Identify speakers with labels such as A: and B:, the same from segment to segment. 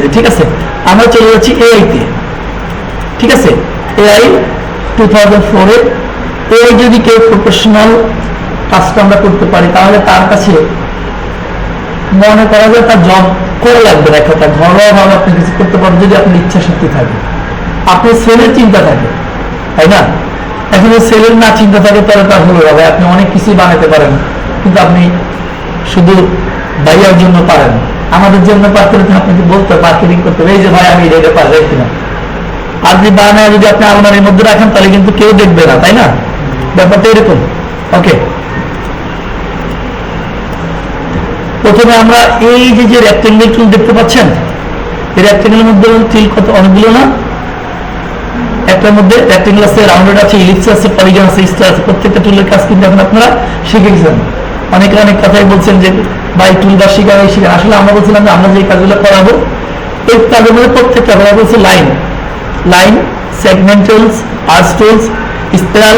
A: সাইজে ঠিক আছে? আমরা চলে যাচ্ছি এআই তে। ঠিক আছে? এআই টু থাউজেন্ড ফোরে এআই যদি কেউ প্রফেশনাল কাজটা আমরা করতে পারি, তাহলে তার কাছে মনে করা যায় তার জব করে লাগবে না, একটা ঘরোয়া ভাবে আপনি কিছু করতে পারেন যদি আপনার ইচ্ছা শক্তি থাকে। আপনি সেলের চিন্তা থাকে, তাই না? এখন সেলের না চিন্তা থাকে, তাহলে তার হলো হবে আপনি অনেক কিছুই বানাতে পারেন, কিন্তু আপনি শুধু ভাইয়ার জন্য পারেন। আমাদের জন্য পারতেন আপনি কি বলতে মার্কেটিং করতে হবে, এই যে ভাই আমি এটা পারি কিনা আর যদি বানায় যদি আপনি আলমারির মধ্যে রাখেন তাহলে কিন্তু কেউ দেখবে না তাই না? ব্যাপারটা এরকম। ওকে প্রথমে আমরা এই যে যে রেক্টেঙ্গেল টুল দেখতে পাচ্ছেন এই রেক্টেঙ্গেলের মধ্যে তিল কত অনেকগুলো না? একটার মধ্যে রেক্টেঙ্গেল আছে রাউন্ডেড আছে ইলিপস আছে পলিগন আছে স্টার আছে প্রত্যেকটা টুলের কাজ কিন্তু এখন আপনারা শিখে গেছেন। অনেকে অনেক কথাই বলছেন যে ভাই টুল বা শিখা, এই শিখা। আসলে আমরা বলছিলাম যে আমরা যে কাজগুলো করাবো, এই কাজের মধ্যে প্রত্যেকটা আমরা বলছি line. Line segmentals arcs tools, spiral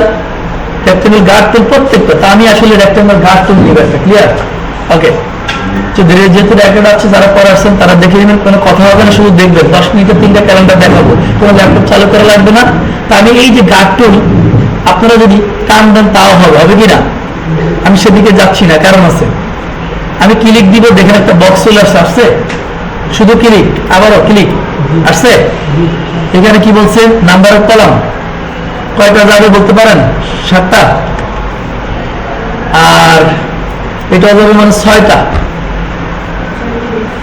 A: guard tool প্রত্যেকটা। তা আমি আসলে গার্ড টুল নিয়ে ক্লিয়ার ওকে তো ধীরে যেহেতু রেকর্ড আছে, যারা পরে আসছেন তারা দেখে নেবেন, কোনো কথা হবে না, শুধু দেখবেন। দশ মিনিটে তিনটা ক্যালেন্ডার দেখাবো। কোনো ল্যাপটপ চালু করা লাগবে না। তা আমি এই যে গার্ড টুল আপনারা যদি কান দেন, তাও হবে। হবে কি না? আমি সেদিকে যাচ্ছি না, কারণ আছে। আমি ক্লিক দিব, দেখেন একটা বক্স চলে আসছে আসছে? শুধু ক্লিক আবারও ক্লিক আসছে? এখানে কি বলছে? নাম্বার অফ কলাম কয়টা যাবে বলতে পারেন? সাতটা। আর এটা যাবে মানে ছয়টা।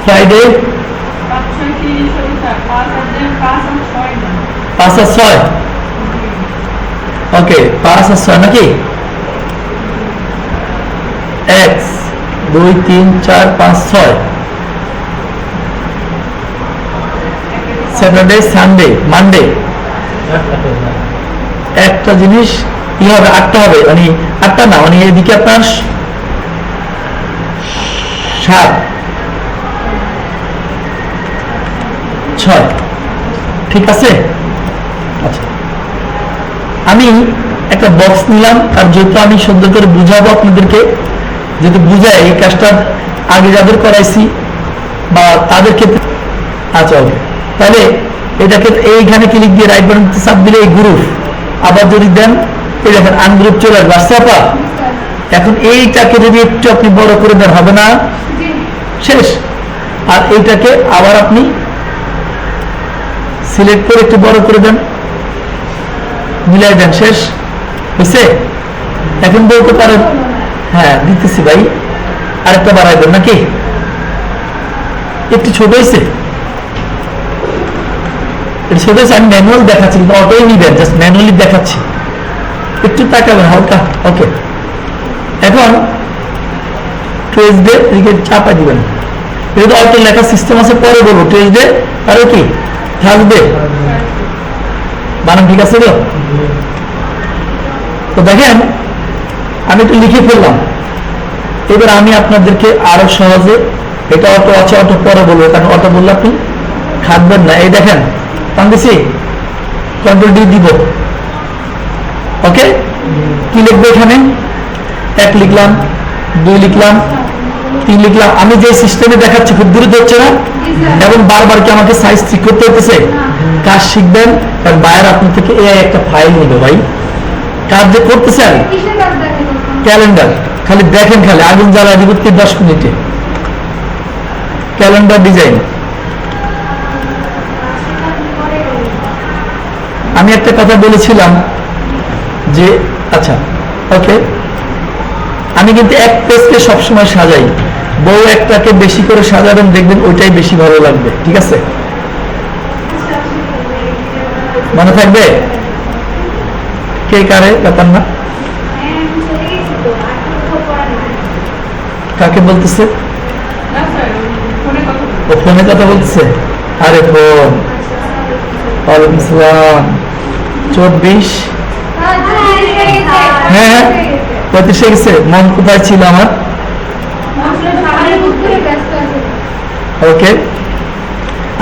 A: ফ্রাইডে
B: পাঁচ আর ছয়।
A: ওকে পাঁচ আর ছয় নাকি? এক দুই, তিন, চার, পাঁচ, ছয়। স্যাটারডে সানডে মানডে একটা জিনিস হবে? আটটা হবে। মানে আটটা না মানে এদিকে আপনার সাত। ছয়। ঠিক আছে? আচ্ছা। আমি একটা বক্স নিলাম, আর যেহেতু আমি সুন্দর করে বুঝাবো আপনাদেরকে যেহেতু বুঝাই এই কাজটা আগে যাদের করাইছি বা তাদের ক্ষেত্রে আচ্ছা ওকে তাহলে এটাকে এইখানে ক্লিক দিয়ে রাইট বাটন চাপ দিলে এই গ্রুপ আবার যদি দেন এই দেখেন আনগ্রুপ চলে আসবে। আসছে আপা? এখন এইটাকে যদি একটু আপনি বড় করে দেন হবে না? শেষ। আর এইটাকে আবার আপনি সিলেক্ট করে একটু বড় করে দেন। মিলাই দেন শেষ। হয়েছে এখন বলতে পারেন হ্যাঁ দিতেছি ভাই। আরেকটা দেন নাকি? একটু ছোট হয়েছে? ছোট হয়েছে, আমি ম্যানুয়াল দেখাচ্ছি, কিন্তু অটোই নিবেন জাস্ট ম্যানুয়ালি দেখাচ্ছি। একটু তাকাবেন, হালকা ওকে এখন টুয়েসডে এদিকে চাপা দিবেন। অটো লেখার সিস্টেম আছে, পরে বলব টুয়েসডে আরও কি? থাকবে বানান ঠিক আছে তো দেখেন আমি তো লিখে ফেললাম। এবার আমি আপনাদেরকে আরও সহজে এটা অটো আছে, অটো পরে বলব, কারণ অটো বললে আপনি খাটবেন না। এই দেখেন কান্দিছি কন্ট্রোল ডি দিব। ওকে? কি লিখব এখানে? এক লিখলাম, দুই লিখলাম, তিন লিখলাম। আমি যে সিস্টেমে দেখাচ্ছি, খুব দ্রুত হচ্ছে না? এবং বারবার কি আমাকে সাইজ ঠিক করতে হতেছে কাজ শিখবেন? কারণ বাইরে আপনার থেকে এ একটা ফাইল নিবে ভাই। কাজ যে করতেছেন? ক্যালেন্ডার, খালি দেখেন খালি, আগুন জ্বালা দিব তিন দশ মিনিটে। Calendar design. আমি একটা কথা বলেছিলাম যে আচ্ছা ওকে। আমি কিন্তু এক পেজকে সবসময় সাজাই। বউ একটাকে বেশি করে সাজাবেন, দেখবেন ওইটাই বেশি ভালো লাগবে, ঠিক আছে? মনে থাকবে? কে কারে? ব্যাপার না। কাকে বলতেছে? ও ফোনে কথা বলতেছে? আরে ফোন। চব্বিশ? হ্যাঁ হ্যাঁ। গেছে। মন কোথায় ছিল আমার? ওকে।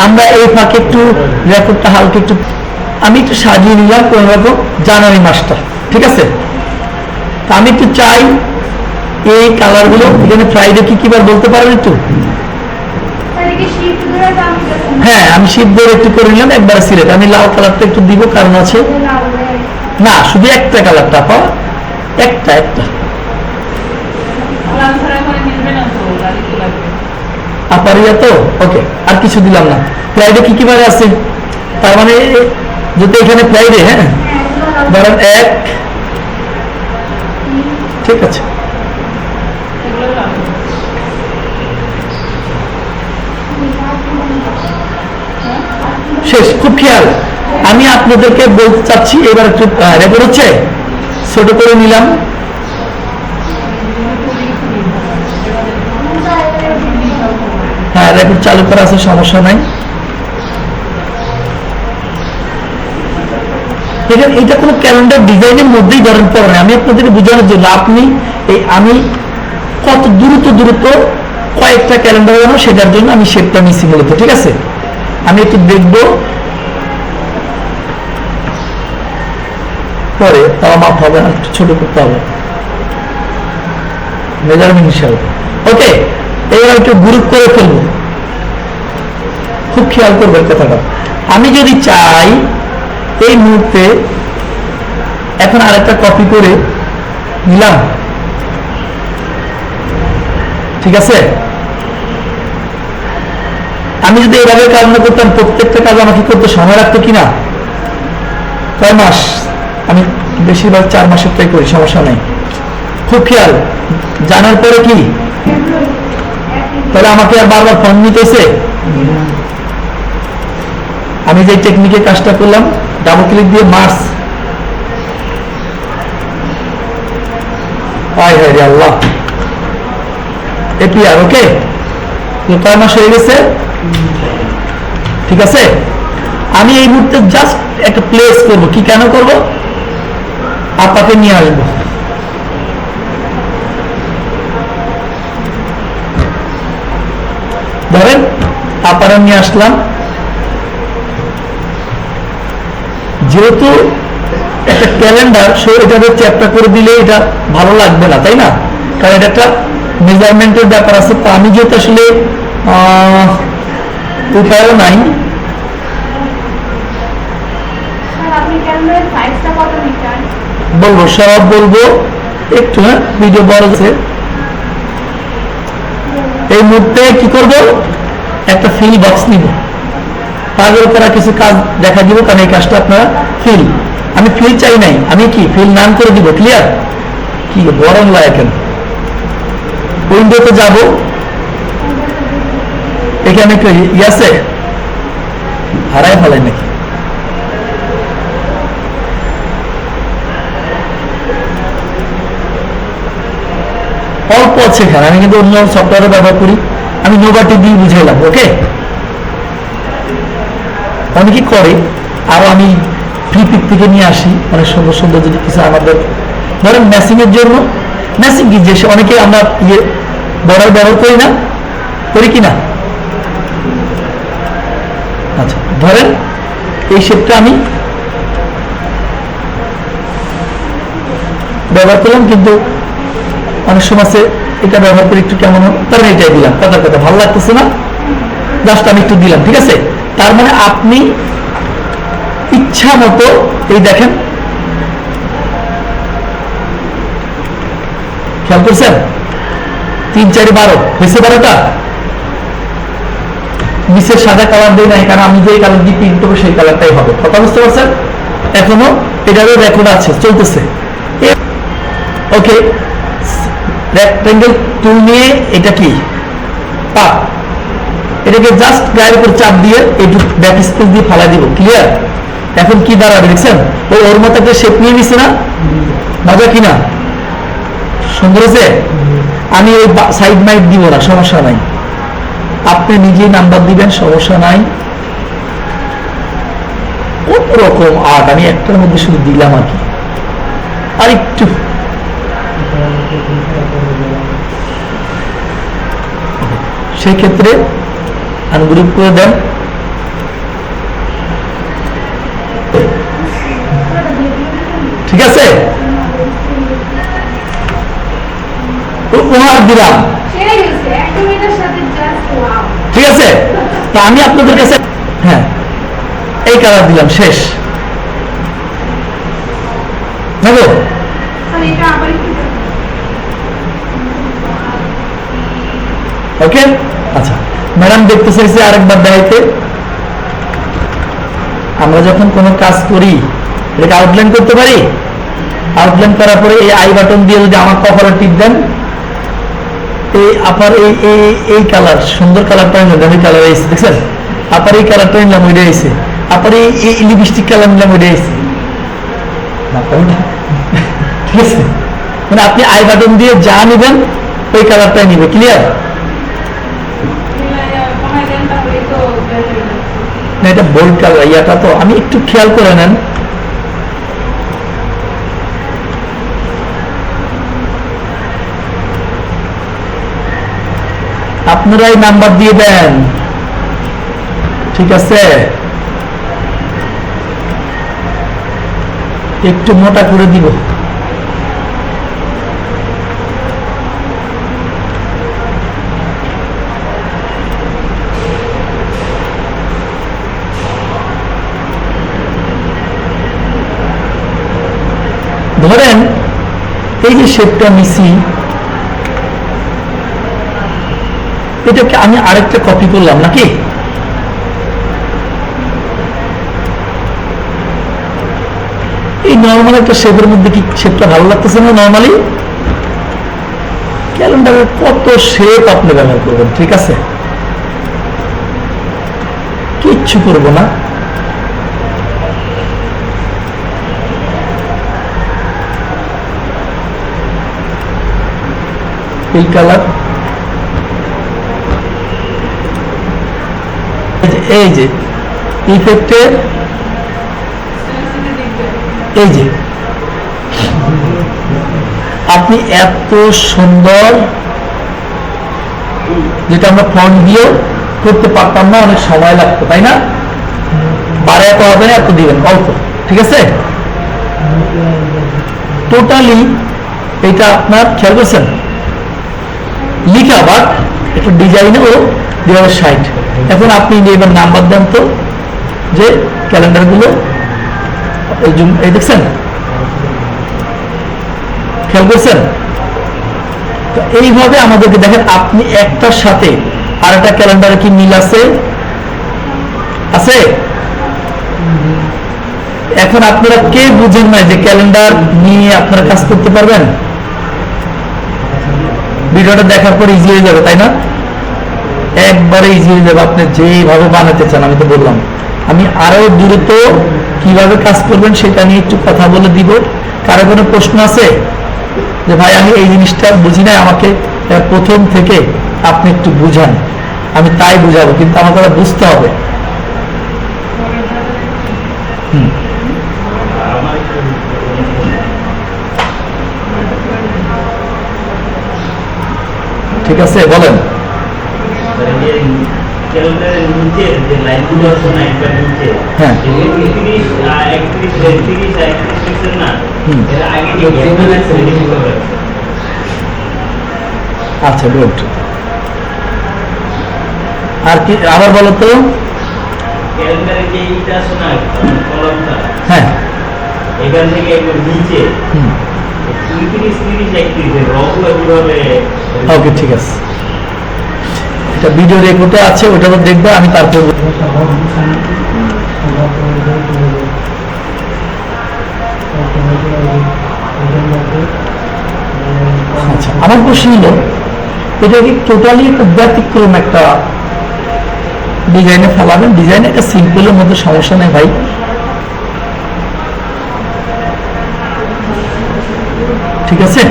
A: আমরা এই ফাঁকে একটু রেকর্ডটা হালকা একটু আমি একটু সাজিয়ে নিলাম কোন রকম জানুয়ারি মাসটা। ঠিক আছে? আমি একটু চাই এই কালারগুলো এখানে ফ্রাইডে কি কি বার বলতে পারেন একটু হ্যাঁ আমি শীত বড় একটু করে নিলাম একবার সিলেট আমি লাল কালারটা একটু দিব কারণ আছে না শুধু একটা কালারটা পা একটা একটা।
B: না তো
A: ওকে আর কিছু দিলাম না। ফ্রাইডে কি কি বারে আছে। তার মানে যদি এখানে ফ্রাইডে হ্যাঁ? ধরেন এক। ঠিক আছে
B: এগুলো লাগবে
A: শেষ, খুব খেয়াল। আমি আপনাদেরকে বলতে চাচ্ছি, এবার একটু রেকর্ড হচ্ছে? ছোট করে নিলাম। হ্যাঁ রেকর্ড চালু করা আছে, সমস্যা নাই। এখানে এটা কোনো ক্যালেন্ডার ডিজাইনের মধ্যেই ধরেন পড়ে আমি আপনাদেরকে বোঝানোর জন্য, আপনি এই আমি কত দ্রুত দ্রুত কয়েকটা ক্যালেন্ডার বানাবো সেটার জন্য আমি শেপটা নিচ্ছি মূলত, ঠিক আছে? আমি একটু দেখব। পরে তাও মাপ হবে না, একটু ছোট করতে হবে। মেজারমেন্ট হিসাবে। ওকে এবার একটু গ্রুপ করে ফেলব। খুব খেয়াল করবেন কথাটা। আমি যদি চাই, এই মুহূর্তে এখন আরেকটা কপি করে নিলাম। ঠিক আছে? আমি যদি এভাবে কাজ না করতাম, প্রত্যেকটা কাজ আমাকে করতে সময় রাখতো কিনা? কয় মাস? আমি বেশিরভাগ চার মাসেরটাই করি, সমস্যা নেই। খুব খেয়াল। জানার পরে কি? তাহলে আমাকে আর বারবার ফোন নিতেছে আমি যে টেকনিকে কাজটা করলাম ডাবল ক্লিক দিয়ে মার্স। হায় হায় আল্লাহ। এপিআর ওকে কয় মাস হয়ে গেছে? ঠিক আছে? আমি এই মুহূর্তে জাস্ট একটা প্লেস করব। কি কেন করব? আপাকে নিয়ে আসব। ধরেন, আপারা নিয়ে আসলাম। যেহেতু একটা ক্যালেন্ডার সো এটাকে চ্যাপ্টার করে দিলে এটা ভালো লাগবে না, তাই না? কারণ এটা একটা মেজারমেন্টের ব্যাপার আছে তো আমি যেহেতু আসলে উপায়ও নাই। বলব সব বলব। একটু হ্যাঁ ভিডিও বড় আছে। এই মুহূর্তে কি করব? একটা ফিল বক্স নিব। তাদের করা কিছু কাজ দেখা দিব কারণ এই কাজটা আপনারা ফিল আমি ফিল চাই নাই। আমি কি ফিল নাম করে দিব ক্লিয়ার কি গরম লাগে কেন? উইন্ডোতে যাব। এখানে কি ই আছে। হারাই ফেলাই নাকি? অল্প আছে এখানে। আমি কিন্তু অন্য সফটওয়্যারও ব্যবহার করি। আমি নোভাটি দিয়ে বুঝাইলাম ওকে অনেকে করে, আরও আমি ফ্রি পিক থেকে নিয়ে আসি। অনেক সুন্দর সুন্দর যদি কিছু আমাদের ধরেন ম্যাসিং এর জন্য ম্যাসিং কি যে অনেকে আমরা ইয়ে ব্যবহার করি না, করি কি না? আচ্ছা ধরেন এই শেপটা আমি ব্যবহার করলাম, কিন্তু অনেক সময় এটা ব্যবহার করে একটু কেমন মানে এটাই দিলাম, কথা কথা, ভালো লাগতেছে না? জাস্ট আমি একটু দিলাম, ঠিক আছে? তার মানে আপনি ইচ্ছা মতো এই দেখেন খেয়াল করছেন? তিন, চারি, বারো। হয়েছে বারোটা? নিচের সাদা কালার দিই নাই, কারণ আমি যে কালার দিয়ে প্রিন্ট করব সেই কালারটাই হবে। কথা বুঝতে পারছেন? এখনও এটারও রেকর্ড আছে, চলতেছে। ওকে রেক্টেঙ্গেল টুল নিয়ে এটা কি? পা। এটাকে জাস্ট গায়ের উপর চাপ দিয়ে একটু ব্যাক স্পেস দিয়ে ফালা দিব ক্লিয়ার এখন কি দাঁড়াবে, দেখছেন? ওই ওর মতো একটা শেপ নিয়ে নিছে না? মজা কিনা? সুন্দর হয়েছে আমি ওই সাইড মাইড দিব না, সমস্যা নাই। আপনি নিজেই নাম্বার দিবেন, সমস্যা নাই। কোন রকম আর্ট আমি একটার মধ্যে শুধু দিলাম আর কি। আর একটু। সেই ক্ষেত্রে আনগ্রুপ করে দেন। ঠিক আছে? উপহার দিলাম। ঠিক আছে? তা আমি আপনাদের কাছে হ্যাঁ এই কালার দিলাম, শেষ।
C: একটু
A: ওকে? আচ্ছা ম্যাডাম দেখতে চাইছে আরেকবার দেখাইতে। আমরা যখন কোনো কাজ করি, এটাকে আউটলাইন করতে পারি? আউটলাইন করার পরে এই আই বাটন দিয়ে যদি আমার কপালে টিপ দেন এই আপার এই এই কালার সুন্দর কালারটা নিলাম কালার দেখছেন? আপার এই কালারটা নিলাম ওইটা আপার এই লিপস্টিক কালার নিলাম ওইটা ঠিক আছে? মানে আপনি আই বাটন দিয়ে যা নেবেন, ওই কালারটাই নিবে ক্লিয়ার না, এটা বোল্ড কালার ইয়াটা তো আমি একটু খেয়াল করে নেন। আপনারাই নাম্বার দিয়ে দেন। ঠিক আছে? একটু মোটা করে দিব। ধরেন, এই যে শেপটা নিছি এটাকে আমি আরেকটা কপি করলাম নাকি? এই নর্মাল একটা শেপের মধ্যে কি শেপটা ভালো লাগতেছে না নর্মালি ক্যালেন্ডারের কত শেপ আপনি ব্যবহার করবেন, ঠিক আছে? কিচ্ছু করব না। এই কালার এই যে ইফেক্টের এই যে। আপনি এত সুন্দর, যেটা আমরা ফোন দিয়েও করতে পারতাম না, অনেক সময় লাগতো, তাই না? এত হবে না এত দিবেন, অল্প, ঠিক আছে? টোটালি এটা আপনার, খেয়াল করছেন? লিখা বাট একটু ডিজাইনে ও দেওয়ার সাইড এখন আপনি এবার নাম্বার দেন তো, যে ক্যালেন্ডারগুলো এই দেখছেন? খেয়াল করছেন? এইভাবে আমাদেরকে দেখেন, আপনি একটার সাথে আর একটা ক্যালেন্ডারে কি মিল আছে? আছে? এখন আপনারা কে বুঝেন না যে ক্যালেন্ডার নিয়ে আপনারা কাজ করতে পারবেন? ভিডিওটা দেখার পর ইজি হয়ে যাবে, তাই না? একবারে ইজি হয়ে যাবে, আপনি যেভাবে বানাতে চান, আমি তো বললাম। আমি আরও দ্রুত কীভাবে কাজ করবেন সেটা নিয়ে একটু কথা বলে দিব। কারও কোনো প্রশ্ন আছে? যে ভাই, আমি এই জিনিসটা বুঝি না আমাকে প্রথম থেকে আপনি একটু বুঝান। আমি তাই বুঝাবো, কিন্তু আমাকে বুঝতে হবে। আছে
D: এদিকে হবে।
A: আচ্ছা গুড আর কি আবার বলো তো।
D: ক্যালেন্ডারে যে এইটা আছে না
A: হ্যাঁ।
D: এখান থেকে নিচে
A: ওকে ঠিক আছে। এটা ভিডিও রেকর্ডে আছে, ওটা তো দেখবে, আমি তারপর আচ্ছা আমার প্রশ্ন হলো, এটা কি টোটালি ব্যতিক্রম একটা ডিজাইনে ফেলাবেন ডিজাইন একটা সিম্পলের মধ্যে সমস্যা নেই ভাই। ঠিক আছে?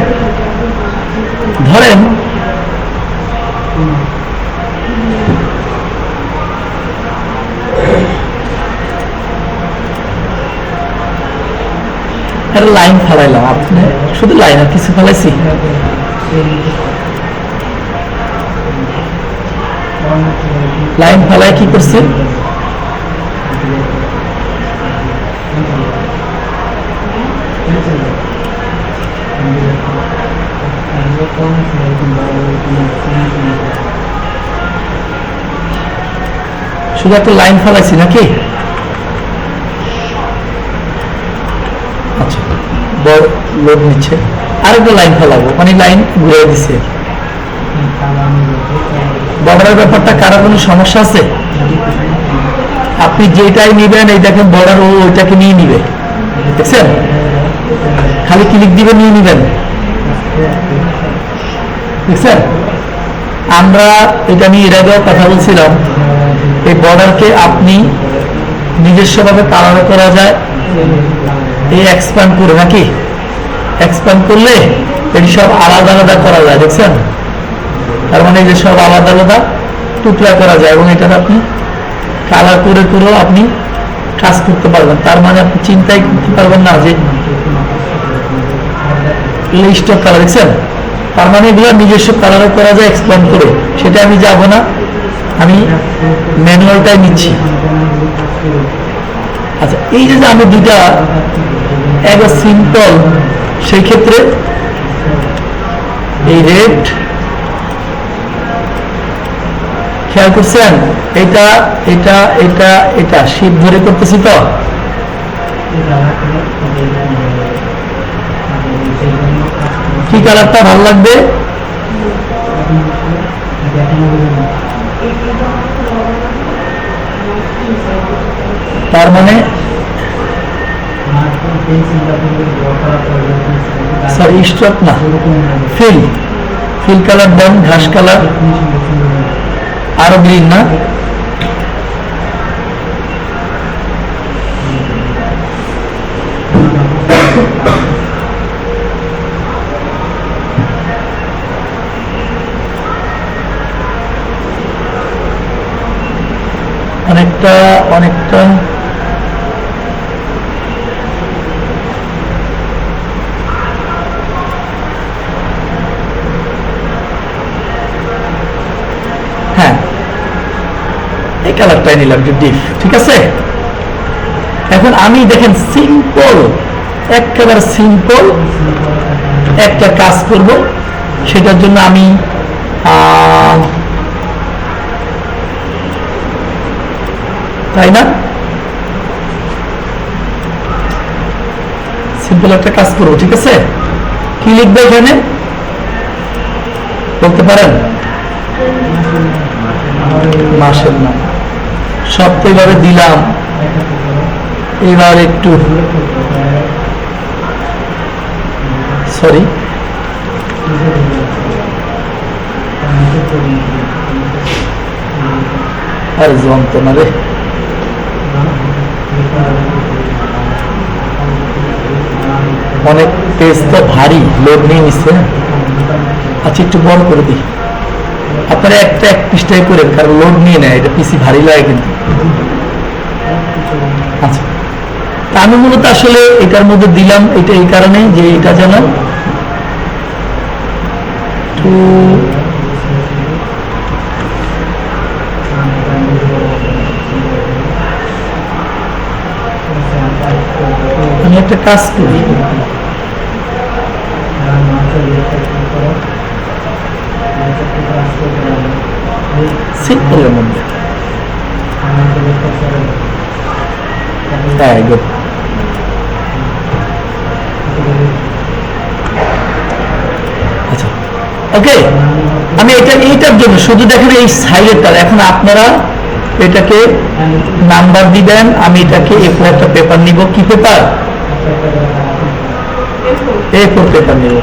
A: ধরেন, একটা লাইন ফেলাইলাম আপনি। শুধু লাইন আর কিছু ফেলাইছি? লাইন ফেলাই কি করছে? শুধু একটা লাইন ফেলাইছি নাকি? আচ্ছা বড় লোড নিচ্ছে। আরেকটা লাইন ফেলাবো মানে লাইন ঘুরে দিছে। বর্ডারের ব্যাপারটা কারও কোনো সমস্যা আছে? আপনি যেটাই নিবেন এই দেখেন বর্ডার ও ওইটাকে নিয়ে নিবে। দেখছেন? খালি ক্লিক দিবে, নিয়ে নিবেন। দেখছেন আমরা এটা নিয়ে এর আগেও কথা বলছিলাম, এই বর্ডারকে আপনি নিজস্বভাবে কালার করা যায়, এই এক্সপ্যান্ড করে নাকি? এক্সপ্যান্ড করলে এটি সব আলাদা আলাদা করা যায়, দেখছেন? তার মানে যে সব আলাদা আলাদা টুকরা করা যায় এবং এটা আপনি কালার করে করেও আপনি কাজ করতে পারবেন। তার মানে আপনি চিন্তাই করতে পারবেন না যে লিস্ট অফ কালার দেখছেন? তার মানে এগুলো নিজস্ব কালারও করা যায় এক্সপ্যান্ড করে। সেটা আমি যাব না। আমি ম্যানুয়ালটাই নিচ্ছি। আচ্ছা এই যে আমি দুটা একবার সিম্পল সেই ক্ষেত্রে এই রেড খেয়াল করছেন? এটা এটা এটা এটা শীত ধরে করতেছি তো? কি কালারটা ভালো লাগবে? তার মানে? না, ফিল। ফিল কালার দেন, ঘাস কালার। আরও গ্রিন না? অনেকটা অনেকটা। হ্যাঁ। এই কালারটাই নিলাম, একটু ঠিক আছে? এখন আমি দেখেন সিম্পল একেবারে সিম্পল একটা কাজ করব। সেটার জন্য আমি তাই না? সিম্পল একটা কাজ করব ঠিক আছে? কি লিখবে এখানে? বলতে পারেন? মাসের নাম। সব তো এভাবে দিলাম। এবার একটু। সরি আর, যন্ত্রণা রে। অনেক পেজ তো ভারী লোড নিয়ে নিচ্ছে আচ্ছা একটু বড় করে দিই। আপনারা একটা এক পৃষ্ঠায় করে কারণ লোড নিয়ে নেয় এটা পিসি ভারী লাগে কিন্তু। আচ্ছা। তা আমি মূলত আসলে এটার মধ্যে দিলাম, এটা এই কারণে যে এটা যেন একটু আমি একটা কাজ করি। Good. আচ্ছা। ওকে আমি এটা, এইটার জন্য শুধু দেখেন এই সাইডেরটা এখন আপনারা এটাকে নাম্বার দিবেন, আমি এটাকে এ ফোর একটা পেপার নিব। কি পেপার এ ফোর পেপার নিব।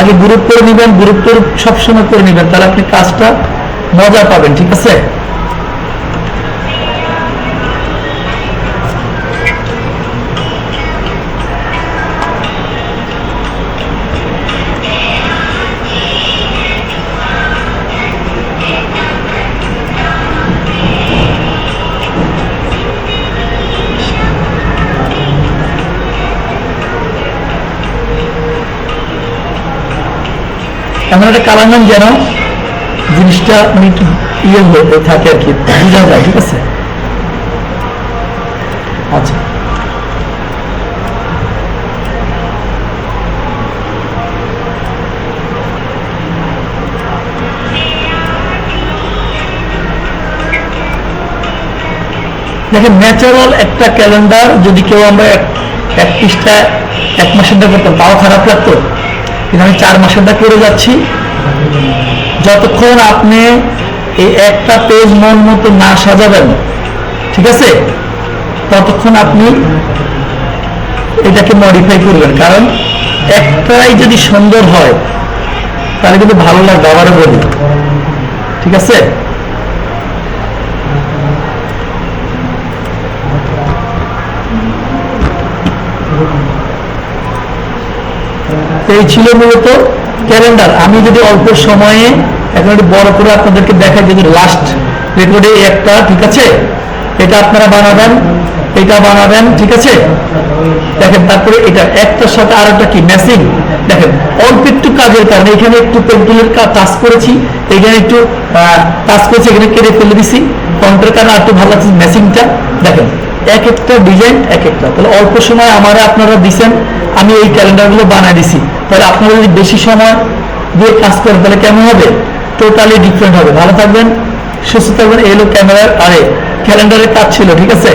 A: আগে গ্রুপ করে নেবেন গ্রুপ সবসময় করে নেবেন। তাহলে আপনি কাজটা মজা পাবেন, ঠিক আছে? এমন একটা কালাঙ্গান যেন জিনিসটা মানে একটু ইয়ে হয়ে থাকে আর কি, বোঝা যায়, ঠিক আছে? আচ্ছা। দেখেন ন্যাচারাল একটা ক্যালেন্ডার যদি কেউ আমরা এক পৃষ্ঠা এক মাসের করতাম, তাও খারাপ লাগতো? কিন্তু আমি চার মাসেরটা করে যাচ্ছি। যতক্ষণ আপনি এই একটা পেজ মন মতো না সাজাবেন, ঠিক আছে? ততক্ষণ আপনি এটাকে মডিফাই করবেন। কারণ একটাই যদি সুন্দর হয়, তাহলে কিন্তু ভালো লাগবে, আবারও বলি। ঠিক আছে? এই ছিল মূলত ক্যালেন্ডার আমি যদি অল্প সময়ে এখন একটু বড় করে আপনাদেরকে দেখাই যদি লাস্ট রেকর্ডে একটা, ঠিক আছে? এটা আপনারা বানাবেন, এটা বানাবেন, ঠিক আছে? দেখেন, তারপরে এটা, একটার সাথে আর একটা কি? ম্যাসিং দেখেন, অল্প একটু কাজের কারণে এখানে একটু পেন্সিলের কাজ করেছি, এখানে একটু কাজ করেছি, এখানে কেটে ফেলে দিছি ফন্টের কারণে আর একটু ভালো লাগছে ম্যাসিংটা দেখেন, এক একটা ডিজাইন এক একটা। তাহলে অল্প সময় আমারা আপনারা দিছেন, আমি এই ক্যালেন্ডারগুলো বানাই দিছি। তাহলে আপনারা যদি বেশি সময় দিয়ে কাজ করেন, তাহলে কেমন হবে? টোটালি ডিফারেন্ট হবে। ভালো থাকবেন, সুস্থ থাকবেন। এলো ক্যামেরার, আরে ক্যালেন্ডারের কাজ ছিল, ঠিক আছে?